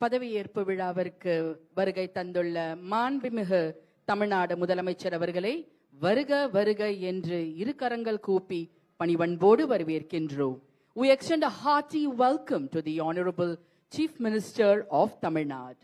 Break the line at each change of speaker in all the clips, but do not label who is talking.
பதவியேற்பு விழாவிற்கு வருகை தந்துள்ள மாண்புமிகு தமிழ்நாடு முதலமைச்சர் அவர்களை வருக வருக என்று இரு கரங்கள் கூப்பி பணிவன்போடு வரவேற்கின்றோம் We extend a hearty welcome to the Honorable Chief Minister of Tamil Nadu.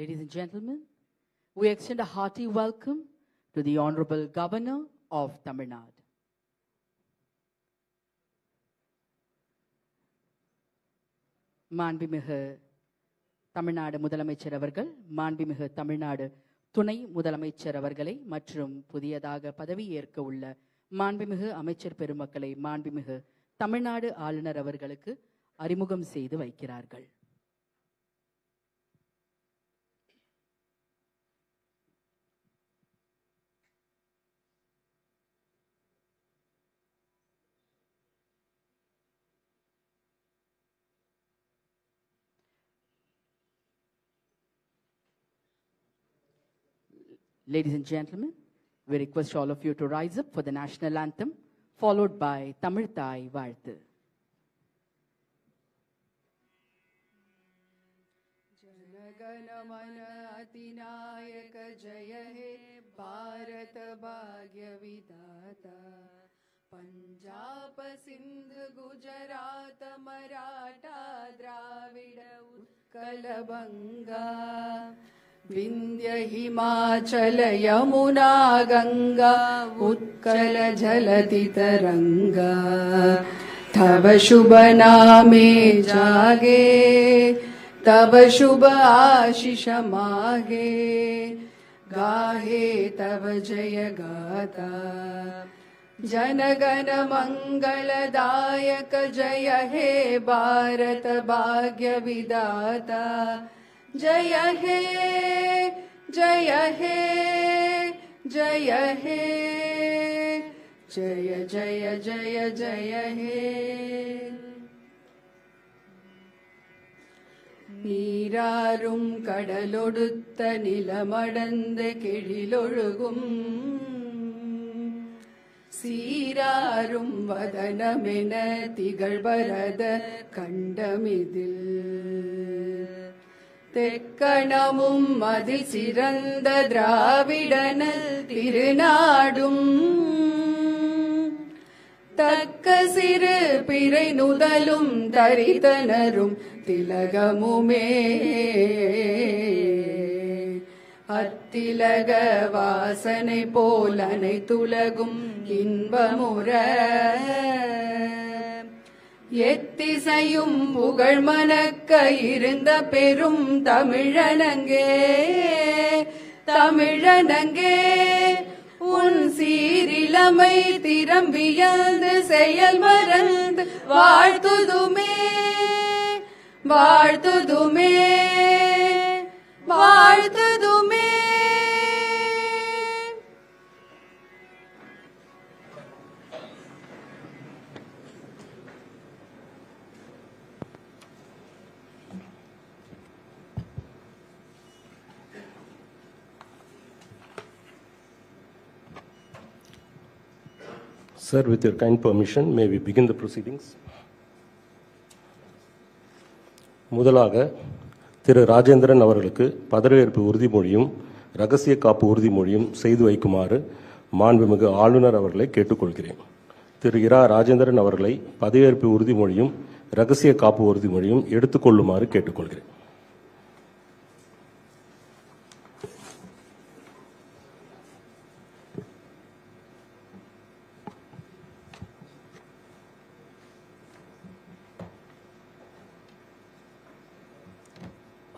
Ladies and gentlemen, we extend a hearty welcome to the Honorable Governor of Tamil Nadu. மாண்புமிகு தமிழ்நாடு முதலமைச்சர் அவர்கள் மாண்புமிகு தமிழ்நாடு துணை முதலமைச்சர் அவர்களை மற்றும் புதியதாக பதவியேற்க உள்ள மாண்புமிகு அமைச்சர் பெருமக்களை மாண்புமிகு தமிழ்நாடு ஆளுநர் அவர்களுக்கு அறிமுகம் செய்து வைக்கிறார்கள் Ladies and gentlemen, we request all of you to rise up for the national anthem, followed by Tamil Thai Varthu.
Jana Gana Mana अतिनायक जय हे भारत भाग्य विधाता पंजाब सिंध गुजरात मराठा द्राविड उत्कल विंध्य हिमाचल यमुना गंगा उत्कल जलति तरंगा तव शुभ नामे जागे तब शुभ आशीष मागे गाहे तब जय गाता। जनगण मंगलदायक जय हे भारत भाग्य विदाता जय हे जय हे जय हे जय जय जय जय हे நீராறும் கடலொடுத்த நிலமடந்த கெழிலொழுகும் சீராரும் வதனமென திகழ்பரத கண்டமிதில் தெக்கணமும் மதி சிறந்த திராவிடனல் திருநாடும் தக்க சிறு பிறை நுதலும் தரிதனரும் திலகமுமே அத்திலக வாசனை போல் அனைத்துலகும் இன்பமுற எத்திசையும் புகழ் மணக்க இருந்த பெரும் தமிழனங்கே தமிழனங்கே உன் சீரிலமை திறம் செயல் மறந்து வாழ்த்துதுமே வாழ்த்துதுமே வாழ்த்துதுமே.
Sir, with your kind permission, may we begin the proceedings? முதலாக திரு ராஜேந்திரன் அவர்களுக்கு பதவியேற்பு உறுதிமொழியும் ரகசிய காப்பு உறுதிமொழியும் செய்து வைக்குமாறு மாண்புமிகு ஆளுநர் அவர்களை கேட்டுக்கொள்கிறேன் திரு இரா ராஜேந்திரன் அவர்களை பதவியேற்பு உறுதிமொழியும் ரகசிய காப்பு உறுதிமொழியும் எடுத்துக்கொள்ளுமாறு கேட்டுக்கொள்கிறேன்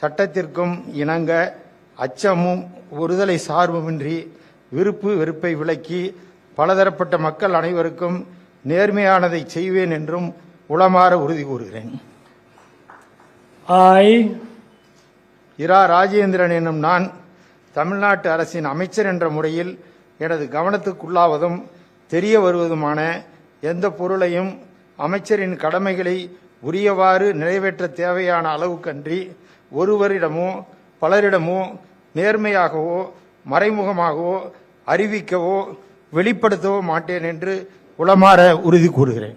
சட்டத்திற்கும் இணங்க அச்சமும் ஒருதலை சார்புமின்றி விருப்பு வெறுப்பை விலக்கி பலதரப்பட்ட மக்கள் அனைவருக்கும் நேர்மையானதை செய்வேன் என்றும் உளமாற உறுதி கூறுகிறேன்.
I,
இரா ராஜேந்திரன் என்னும் நான் தமிழ்நாட்டு அரசின் அமைச்சர் என்ற முறையில் எனது கவனத்துக்குள்ளாவதும் தெரிய வருவதுமான எந்த பொருளையும் அமைச்சரின் கடமைகளை உரியவாறு நிறைவேற்ற தேவையான அளவுக்கன்றி ஒருவரிடமோ பலரிடமோ நேர்மையாகவோ மறைமுகமாகவோ அறிவிக்கவோ வெளிப்படுத்தவோ மாட்டேன் என்று உளமாற உறுதி கூறுகிறேன்.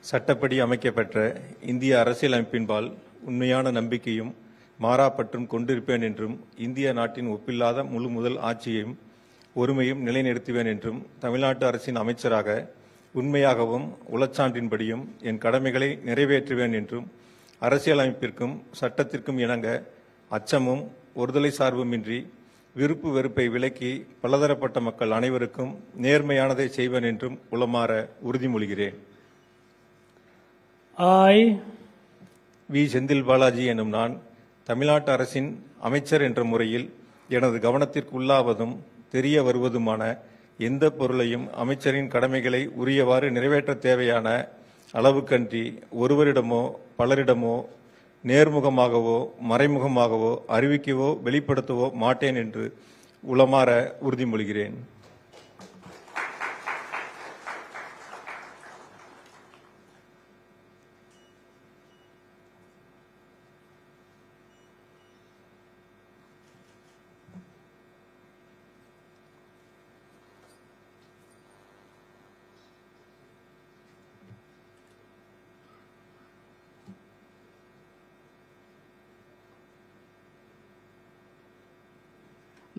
சட்டப்படி அமைக்கப்பெற்ற இந்திய அரசியலமைப்பின்பால் உண்மையான நம்பிக்கையும் மாறாப்பற்றும் கொண்டிருப்பேன் என்றும் இந்திய நாட்டின் ஒப்பில்லாத முழு முதல் ஆட்சியையும் ஒருமையும் நிலைநிறுத்துவேன் என்றும் தமிழ்நாட்டு அரசின் அமைச்சராக உண்மையாகவும் உளச்சான்றின்படியும் என் கடமைகளை நிறைவேற்றுவேன் என்றும் அரசியலமைப்பிற்கும் சட்டத்திற்கும் இணங்க அச்சமும் ஒருதலை சார்புமின்றி விருப்பு வெறுப்பை விலக்கி பலதரப்பட்ட மக்கள் அனைவருக்கும் நேர்மையானதை செய்வேன் என்றும் உளமாற உறுதிமொழிகிறேன்.
I
V. செந்தில் பாலாஜி எனும் நான் தமிழ்நாட்டு அரசின் அமைச்சர் என்ற முறையில் எனது கவனத்திற்கு உள்ளாவதும் தெரிய வருவதுமான எந்த பொருளையும் அமைச்சரின் கடமைகளை உரியவாறு நிறைவேற்ற தேவையான அளவுக்கன்றி ஒருவரிடமோ பலரிடமோ நேர்முகமாகவோ மறைமுகமாகவோ அறிவிக்கவோ வெளிப்படுத்தவோ மாட்டேன் என்று உளமாற உறுதிமொழிகிறேன்.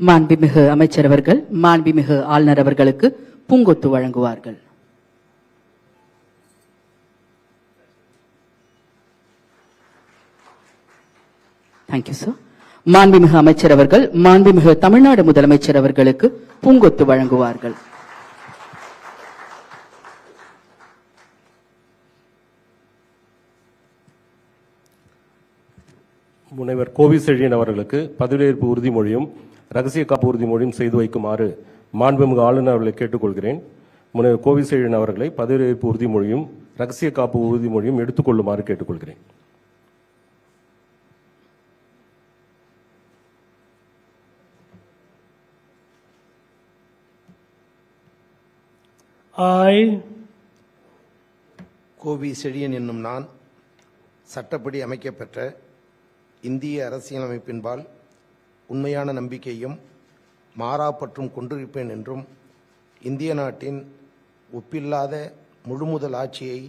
மாண்புமிகு அமைச்சர் அவர்கள் மாண்புமிகு ஆளுநர் அவர்களுக்கு பூங்கொத்து வழங்குவார்கள். தேங்க்யூ சார் மாண்புமிகு அமைச்சர் அவர்கள் மாண்புமிகு தமிழ்நாடு முதலமைச்சர் அவர்களுக்கு பூங்கொத்து வழங்குவார்கள்.
முனைவர் கோவிசெழியன் அவர்களுக்கு பதவியேற்பு உறுதிமொழியும் ரகசிய காப்பு உறுதிமொழியும் செய்து வைக்குமாறு மாண்புமிகு ஆளுநர் அவர்களை கேட்டுக்கொள்கிறேன். முனைவர் கோவி செழியன் அவர்களை பதவியேற்பு உறுதிமொழியும் ரகசிய காப்பு உறுதிமொழியும் எடுத்துக்கொள்ளுமாறு கேட்டுக்கொள்கிறேன்.
I,
கோவி செழியன் என்னும் நான் சட்டப்படி அமைக்கப்பெற்ற இந்திய அரசியலமைப்பின்பால் உண்மையான நம்பிக்கையும் மாறாப்பற்றும் கொண்டிருப்பேன் என்றும் இந்திய நாட்டின் ஒப்பில்லாத முழுமுதல் ஆட்சியை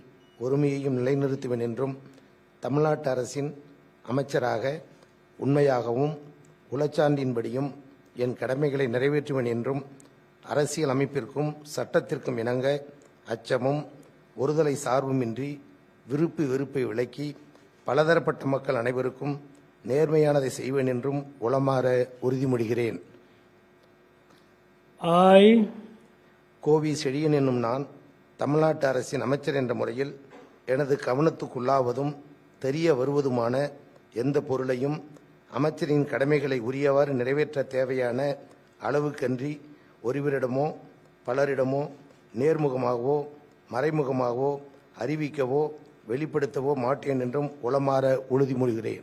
ஒருமையையும் நிலைநிறுத்துவேன் என்றும் தமிழ்நாட்டு அரசின் அமைச்சராக உண்மையாகவும் உளச்சான்றின்படியும் என் கடமைகளை நிறைவேற்றுவேன் என்றும் அரசியல் அமைப்பிற்கும் சட்டத்திற்கும் இணங்க அச்சமும் ஒருதலை சார்புமின்றி விருப்பு வெறுப்பை விலக்கி பலதரப்பட்ட மக்கள் அனைவருக்கும் நேர்மையானதை செய்வேன் என்றும் உளமாற உறுதிமொழிகிறேன்.
I,
கோவி செழியன் என்னும் நான் தமிழ்நாட்டு அரசின் அமைச்சர் என்ற முறையில் எனது கவனத்துக்குள்ளாவதும் தெரிய வருவதுமான எந்த பொருளையும் அமைச்சரின் கடமைகளை உரியவாறு நிறைவேற்ற தேவையான அளவுக்கன்றி ஒருவரிடமோ பலரிடமோ நேர்முகமாகவோ மறைமுகமாகவோ அறிவிக்கவோ வெளிப்படுத்தவோ மாட்டேன் என்றும் உளமாற உறுதிமொழிகிறேன்.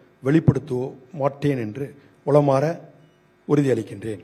வெளிப்படுத்துவோ மாட்டேன் என்று உளமாற உறுதியளிக்கின்றேன்.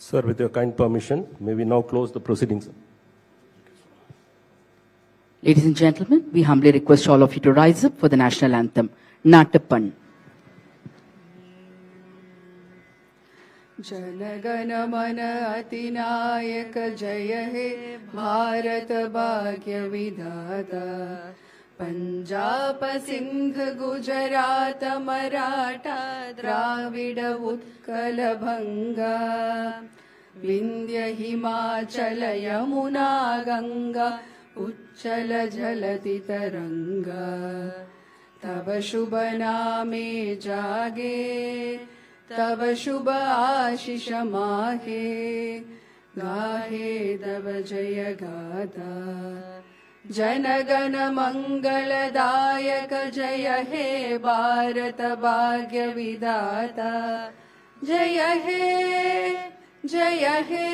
Sir, with your kind permission, may we now close the proceedings?
Ladies and gentlemen, we humbly request all of you to rise up for the national anthem, Natappan.
जनगण मन अतिनायक जय हे भारत भाग्य विधाता पञ्जाब सिंह गुजरात मराठा द्राविड उत्कल भङ्गा विन्ध्य हिमाचल यमुना गङ्गा उच्चल जलति तरङ्गा तव शुभ नामे जागे तव शुभ आशिष माहे गाहे तव जय गाथा जनगण मङ्गलदायक जय हे भारत भाग्य विधाता जय हे जय हे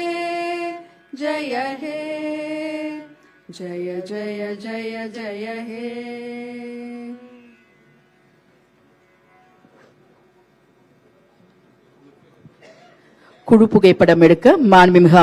जय हे जय जय जय जय हे
குழு புகைப்படம் எடுக்க மாண்புமிகு